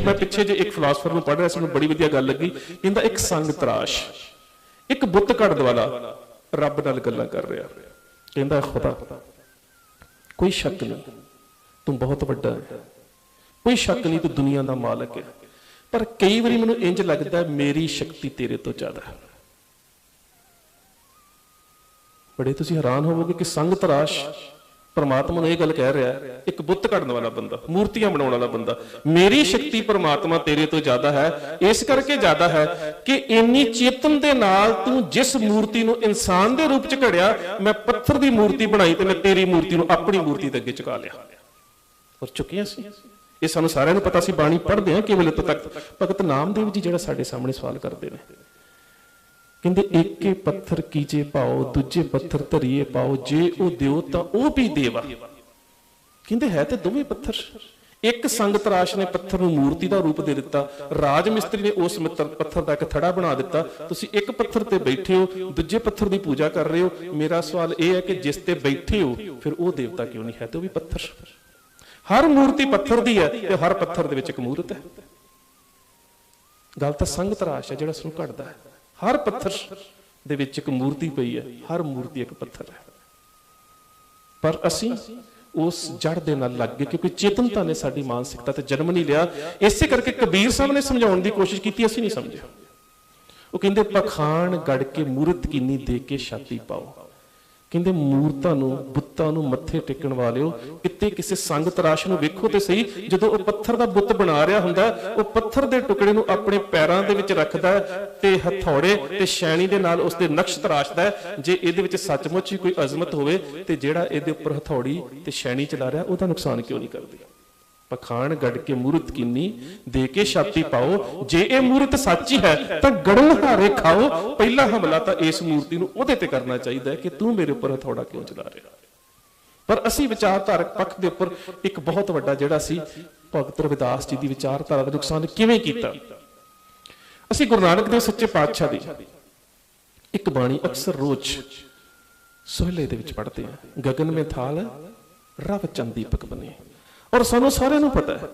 ਮੈਂ ਪਿੱਛੇ ਜੇ ਇੱਕ ਫਿਲਾਸਫਰ ਨੂੰ ਪੜ੍ਹ ਰਿਹਾ ਸੀ, ਮੈਨੂੰ ਬੜੀ ਵਧੀਆ ਗੱਲ ਲੱਗੀ। ਕਹਿੰਦਾ, ਇੱਕ ਸੰਗ ਤਰਾਸ਼, ਇੱਕ ਬੁੱਤ ਘੜਨ ਵਾਲਾ ਰੱਬ ਨਾਲ ਗੱਲਾਂ ਕਰ ਰਿਹਾ। ਕਹਿੰਦਾ, ਖੁਦਾ, ਕੋਈ ਸ਼ੱਕ ਨਹੀਂ, ਤੂੰ ਬਹੁਤ ਵੱਡਾ ਹੈ। ਕੋਈ ਸ਼ੱਕ ਨਹੀਂ, ਤੂੰ ਦੁਨੀਆ ਦਾ ਮਾਲਕ ਹੈ। ਪਰ ਕਈ ਵਾਰੀ ਮੈਨੂੰ ਇੰਜ ਲੱਗਦਾ, ਮੇਰੀ ਸ਼ਕਤੀ ਤੇਰੇ ਤੋਂ ਜ਼ਿਆਦਾ ਹੈ। ਬੜੇ ਤੁਸੀਂ ਹੈਰਾਨ ਹੋਵੋਗੇ ਕਿ ਸੰਗ ਤਰਾਸ਼ ਪਰਮਾਤਮਾ ਨੂੰ ਇਹ ਗੱਲ ਕਹਿ ਰਿਹਾ, ਇੱਕ ਬੁੱਤ ਘੜਨ ਵਾਲਾ ਬੰਦਾ, ਮੂਰਤੀਆਂ ਬਣਾਉਣ ਵਾਲਾ ਬੰਦਾ, ਮੇਰੀ ਸ਼ਕਤੀ ਪਰਮਾਤਮਾ ਤੇਰੇ ਤੋਂ ਜ਼ਿਆਦਾ ਹੈ, ਇਸ ਕਰਕੇ ਜ਼ਿਆਦਾ ਹੈ ਕਿ ਇੰਨੀ ਚੇਤਨ ਦੇ ਨਾਲ ਤੂੰ ਜਿਸ ਮੂਰਤੀ ਨੂੰ ਇਨਸਾਨ ਦੇ ਰੂਪ ਚ ਘੜਿਆ, ਮੈਂ ਪੱਥਰ ਦੀ ਮੂਰਤੀ ਬਣਾਈ ਤੇ ਮੈਂ ਤੇਰੀ ਮੂਰਤੀ ਨੂੰ ਆਪਣੀ ਮੂਰਤੀ ਦੇ ਅੱਗੇ ਝੁਕਾ ਲਿਆ। ਔਰ ਚੁੱਕਿਆ ਸੀ। ਇਹ ਸਾਨੂੰ ਸਾਰਿਆਂ ਨੂੰ ਪਤਾ ਸੀ, ਬਾਣੀ ਪੜ੍ਹਦੇ ਹਾਂ ਕੇਵਲ ਇੱਥੋਂ ਤੱਕ। ਭਗਤ ਨਾਮਦੇਵ ਜੀ ਜਿਹੜਾ ਸਾਡੇ ਸਾਹਮਣੇ ਸਵਾਲ ਕਰਦੇ ਨੇ ਕਹਿੰਦੇ, ਏਕੇ ਪੱਥਰ ਕੀਜੇ ਪਾਓ, ਦੂਜੇ ਪੱਥਰ ਧਰੀਏ ਪਾਓ, ਜੇ ਉਹ ਦਿਓ ਤਾਂ ਉਹ ਵੀ ਦੇਵਾ। ਕਹਿੰਦੇ, ਹੈ ਤੇ ਦੋਵੇਂ ਪੱਥਰ। ਇੱਕ ਸੰਗ ਤਰਾਸ਼ ਨੇ ਪੱਥਰ ਨੂੰ ਮੂਰਤੀ ਦਾ ਰੂਪ ਦੇ ਦਿੱਤਾ। ਰਾਜ ਮਿਸਤਰੀ ਨੇ ਉਸ ਮਿੱਤਰ ਪੱਥਰ ਦਾ ਇੱਕ ਥੜਾ ਬਣਾ ਦਿੱਤਾ। ਤੁਸੀਂ ਇੱਕ ਪੱਥਰ ਤੇ ਬੈਠੇ ਹੋ, ਦੂਜੇ ਪੱਥਰ ਦੀ ਪੂਜਾ ਕਰ ਰਹੇ ਹੋ। ਮੇਰਾ ਸਵਾਲ ਇਹ ਹੈ ਕਿ ਜਿਸ ਤੇ ਬੈਠੇ ਹੋ, ਫਿਰ ਉਹ ਦੇਵਤਾ ਕਿਉਂ ਨਹੀਂ ਹੈ? ਤੇ ਉਹ ਵੀ ਪੱਥਰ। ਹਰ ਮੂਰਤੀ ਪੱਥਰ ਦੀ ਹੈ ਤੇ ਹਰ ਪੱਥਰ ਦੇ ਵਿੱਚ ਇੱਕ ਮੂਰਤ ਹੈ। ਗੱਲ ਤਾਂ ਸੰਗ ਤਰਾਸ਼ ਹੈ ਜਿਹੜਾ ਉਸ ਨੂੰ ਘੜਦਾ ਹੈ। ਹਰ ਪੱਥਰ ਦੇ ਵਿੱਚ ਇੱਕ ਮੂਰਤੀ ਪਈ ਹੈ, ਹਰ ਮੂਰਤੀ ਇੱਕ ਪੱਥਰ ਹੈ। ਪਰ ਅਸੀਂ ਉਸ ਜੜ ਦੇ ਨਾਲ ਲੱਗ ਗਏ ਕਿਉਂਕਿ ਚੇਤਨਤਾ ਨੇ ਸਾਡੀ ਮਾਨਸਿਕਤਾ ਤੇ ਜਨਮ ਨਹੀਂ ਲਿਆ। ਇਸੇ ਕਰਕੇ ਕਬੀਰ ਸਾਹਿਬ ਨੇ ਸਮਝਾਉਣ ਦੀ ਕੋਸ਼ਿਸ਼ ਕੀਤੀ, ਅਸੀਂ ਨਹੀਂ ਸਮਝਿਆ ਉਹ ਕਹਿੰਦੇ ਪਖਾਨ ਗੜ ਕੇ ਮੂਰਤ ਕੀਨੀ ਦੇ ਕੇ ਛਾਤੀ ਪਾਓ। ਕਹਿੰਦੇ ਮੂਰਤਾਂ ਨੂੰ, ਬੁੱਤਾਂ ਨੂੰ ਮੱਥੇ ਟੇਕਣ ਵਾਲਿਓ, ਕਿਤੇ ਕਿਸੇ ਸੰਗ ਤਰਾਸ਼ ਨੂੰ ਵੇਖੋ ਤੇ ਸਹੀ, ਜਦੋਂ ਉਹ ਪੱਥਰ ਦਾ ਬੁੱਤ ਬਣਾ ਰਿਹਾ ਹੁੰਦਾ, ਉਹ ਪੱਥਰ ਦੇ ਟੁਕੜੇ ਨੂੰ ਆਪਣੇ ਪੈਰਾਂ ਦੇ ਵਿੱਚ ਰੱਖਦਾ ਤੇ ਹਥੌੜੇ ਤੇ ਸ਼ੈਣੀ ਦੇ ਨਾਲ ਉਸ ਦੇ ਨਕਸ਼ ਤਰਾਸ਼ਦਾ ਹੈ। ਜੇ ਇਹਦੇ ਵਿੱਚ ਸੱਚਮੁੱਚ ਹੀ ਕੋਈ ਅਜ਼ਮਤ ਹੋਵੇ ਤੇ ਜਿਹੜਾ ਇਹਦੇ ਉੱਪਰ ਹਥੌੜੀ ਤੇ ਸ਼ੈਣੀ ਚਲਾ ਰਿਹਾ, ਉਹਦਾ ਨੁਕਸਾਨ ਕਿਉਂ ਨਹੀਂ ਕਰਦੀ ਪਖਾਣ ਗੜ ਕੇ ਮੂਰਤ ਕਿੰਨੀ? ਦੇ ਕੇ ਛਾਤੀ ਪਾਓ। ਜੇ ਇਹ ਮੂਰਤ ਸੱਚੀ ਹੈ ਤਾਂ ਗੜਨ ਹਾਰੇ ਖਾਓ। ਪਹਿਲਾ ਹਮਲਾ ਤਾਂ ਇਸ ਮੂਰਤੀ ਨੂੰ ਉਹਦੇ ਤੇ ਕਰਨਾ ਚਾਹੀਦਾ ਹੈ ਕਿ ਤੂੰ ਮੇਰੇ ਉੱਪਰ ਹਥੌੜਾ ਕਿਉਂ ਚਲਾ ਰਿਹਾ ਪਰ ਅਸੀਂ ਵਿਚਾਰਧਾਰਕ ਪੱਖ ਦੇ ਉੱਪਰ ਇੱਕ ਬਹੁਤ ਵੱਡਾ ਜਿਹੜਾ ਸੀ, ਭਗਤ ਰਵਿਦਾਸ ਜੀ ਦੀ ਵਿਚਾਰਧਾਰਾ ਦਾ ਨੁਕਸਾਨ ਕਿਵੇਂ ਕੀਤਾ? ਅਸੀਂ ਗੁਰੂ ਨਾਨਕ ਦੇਵ ਸੱਚੇ ਪਾਤਸ਼ਾਹ ਦੀ ਇੱਕ ਬਾਣੀ ਅਕਸਰ ਰੋਜ਼ ਸੋਹਲੇ ਦੇ ਵਿੱਚ ਪੜ੍ਹਦੇ ਹਾਂ। ਗਗਨ ਮੇਥਾਲ ਰਵ ਚੰਦੀਪਕ ਬਨੇ ਔਰ ਸਾਨੂੰ ਸਾਰਿਆਂ ਨੂੰ ਪਤਾ ਹੈ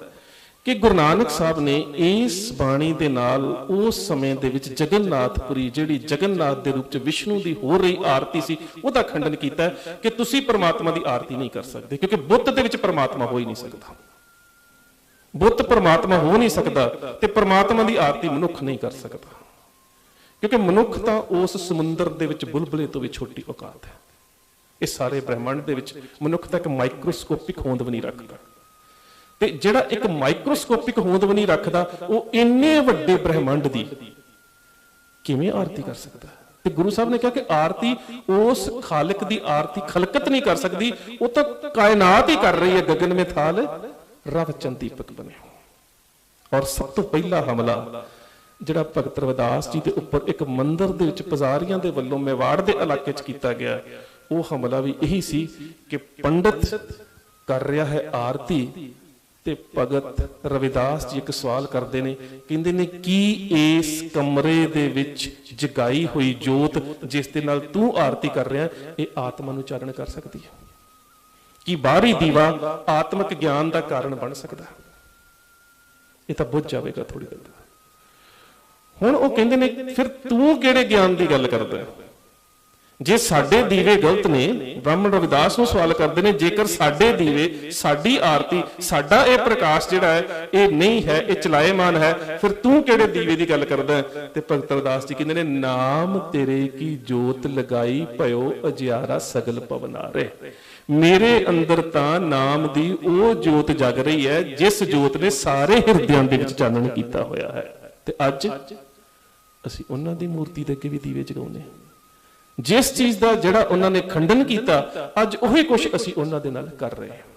ਕਿ ਗੁਰੂ ਨਾਨਕ ਸਾਹਿਬ ਨੇ ਇਸ ਬਾਣੀ ਦੇ ਨਾਲ ਉਸ ਸਮੇਂ ਦੇ ਵਿੱਚ ਜਗਨਨਾਥਪੁਰੀ, ਜਿਹੜੀ ਜਗਨਨਾਥ ਦੇ ਰੂਪ ਚ ਵਿਸ਼ਨੂੰ ਦੀ ਹੋ ਰਹੀ ਆਰਤੀ ਸੀ, ਉਹਦਾ ਖੰਡਨ ਕੀਤਾ ਕਿ ਤੁਸੀਂ ਪਰਮਾਤਮਾ ਦੀ ਆਰਤੀ ਨਹੀਂ ਕਰ ਸਕਦੇ, ਕਿਉਂਕਿ ਬੁੱਤ ਦੇ ਵਿੱਚ ਪਰਮਾਤਮਾ ਹੋ ਹੀ ਨਹੀਂ ਸਕਦਾ। ਬੁੱਤ ਪਰਮਾਤਮਾ ਹੋ ਨਹੀਂ ਸਕਦਾ ਤੇ ਪਰਮਾਤਮਾ ਦੀ ਆਰਤੀ ਮਨੁੱਖ ਨਹੀਂ ਕਰ ਸਕਦਾ। ਕਿਉਂਕਿ ਮਨੁੱਖ ਤਾਂ ਉਸ ਸਮੁੰਦਰ ਦੇ ਵਿੱਚ ਬੁਲਬੁਲੇ ਤੋਂ ਵੀ ਛੋਟੀ ਔਕਾਤ ਹੈ। ਇਹ ਸਾਰੇ ਬ੍ਰਹਿਮੰਡ ਦੇ ਵਿੱਚ ਮਨੁੱਖ ਤਾਂ ਇੱਕ ਮਾਈਕਰੋਸਕੋਪਿਕ ਹੋਂਦ ਵੀ ਨਹੀਂ ਰੱਖਦਾ। ਤੇ ਜਿਹੜਾ ਇੱਕ ਮਾਈਕਰੋਸਕੋਪਿਕ ਹੋਂਦ ਬਣੀ ਰੱਖਦਾ, ਉਹ ਇੰਨੇ ਵੱਡੇ ਬ੍ਰਹਿਮੰਡ ਦੀ। ਕਿਵੇਂ ਆਰਤੀ ਕਰ ਸਕਦਾ? ਤੇ ਗੁਰੂ ਸਾਹਿਬ ਨੇ ਕਿਹਾ ਕਿ ਆਰਤੀ ਉਸ ਖਾਲਕ ਦੀ ਆਰਤੀ ਖਲਕਤ ਨਹੀਂ ਕਰ ਸਕਦੀ, ਉਹ ਤਾਂ ਕਾਇਨਾਤ ਹੀ ਕਰ ਰਹੀ ਹੈ ਗगन ਮੇ ਥਾਲ ਰਵ ਚੰਦੀਪਕ ਬਣਿਆ ਔਰ ਸਭ ਤੋਂ ਪਹਿਲਾ ਹਮਲਾ, ਜਿਹੜਾ ਭਗਤ ਰਵਿਦਾਸ ਜੀ ਦੇ ਉੱਪਰ ਇੱਕ ਮੰਦਰ ਦੇ ਵਿੱਚ ਪਜ਼ਾਰੀਆਂ ਦੇ ਵੱਲੋਂ ਮੇਵਾੜ ਦੇ ਇਲਾਕੇ 'ਚ ਕੀਤਾ ਗਿਆ, ਉਹ ਹਮਲਾ ਵੀ ਇਹੀ ਸੀ ਕਿ ਪੰਡਤ ਕਰ ਰਿਹਾ ਹੈ ਆਰਤੀ ਤੇ ਭਗਤ ਰਵਿਦਾਸ ਜੀ ਇੱਕ ਸਵਾਲ ਕਰਦੇ ਨੇ, ਕਹਿੰਦੇ ਨੇ, ਕੀ ਇਸ ਕਮਰੇ ਦੇ ਵਿੱਚ ਜਗਾਈ ਹੋਈ ਜੋਤ ਜਿਸ ਦੇ ਨਾਲ ਤੂੰ ਆਰਤੀ ਕਰ ਰਿਹਾ, ਇਹ ਆਤਮਾ ਨੂੰ ਚਾਰਨ ਕਰ ਸਕਦੀ ਹੈ ਕੀ ਬਾਹਰੀ ਦੀਵਾ ਆਤਮਿਕ ਗਿਆਨ ਦਾ ਕਾਰਨ ਬਣ ਸਕਦਾ ਹੈ? ਇਹ ਤਾਂ ਬੁੱਝ ਜਾਵੇਗਾ ਥੋੜੀ ਦੇਰ ਹੁਣ ਉਹ ਕਹਿੰਦੇ ਨੇ, ਫਿਰ ਤੂੰ ਕਿਹੜੇ ਗਿਆਨ ਦੀ ਗੱਲ ਕਰਦਾ ਹੈ? ਜੇ ਸਾਡੇ ਦੀਵੇ ਗਲਤ ਨੇ, ਬ੍ਰਾਹਮਣ ਰਵਿਦਾਸ ਨੂੰ ਸਵਾਲ ਕਰਦੇ ਨੇ, ਜੇਕਰ ਸਾਡੇ ਦੀਵੇ, ਸਾਡੀ ਆਰਤੀ, ਸਾਡਾ ਇਹ ਪ੍ਰਕਾਸ਼ ਜਿਹੜਾ ਹੈ, ਇਹ ਨਹੀਂ ਹੈ, ਇਹ ਚਲਾਏਮਾਨ ਹੈ, ਫਿਰ ਤੂੰ ਕਿਹੜੇ ਦੀਵੇ ਦੀ ਗੱਲ ਕਰਦਾ ਤੇ ਭਗਤ ਰਵਿਦਾਸ ਜੀ ਕਹਿੰਦੇ ਨੇ, ਨਾਮ ਤੇਰੇ ਕੀ ਜੋਤ ਲਗਾਈ ਭਇਓ ਅਜਿਆਰਾ ਸਗਲ ਪਵਨਾਰੇ। ਮੇਰੇ ਅੰਦਰ ਤਾਂ ਨਾਮ ਦੀ ਉਹ ਜੋਤ ਜਗ ਰਹੀ ਹੈ, ਜਿਸ ਜੋਤ ਨੇ ਸਾਰੇ ਹਿਰਦਿਆਂ ਦੇ ਵਿੱਚ ਚਾਨਣ ਕੀਤਾ ਹੋਇਆ ਹੈ। ਤੇ ਅੱਜ ਅਸੀਂ ਉਹਨਾਂ ਦੀ ਮੂਰਤੀ ਦੇ ਅੱਗੇ ਵੀ ਦੀਵੇ ਜਗਾਉਂਦੇ ਹਾਂ। ਜਿਸ ਚੀਜ਼ ਦਾ ਜਿਹੜਾ ਉਹਨਾਂ ਨੇ ਖੰਡਨ ਕੀਤਾ, ਅੱਜ ਉਹੀ ਕੁਝ ਅਸੀਂ ਉਹਨਾਂ ਦੇ ਨਾਲ ਕਰ ਰਹੇ ਹਾਂ।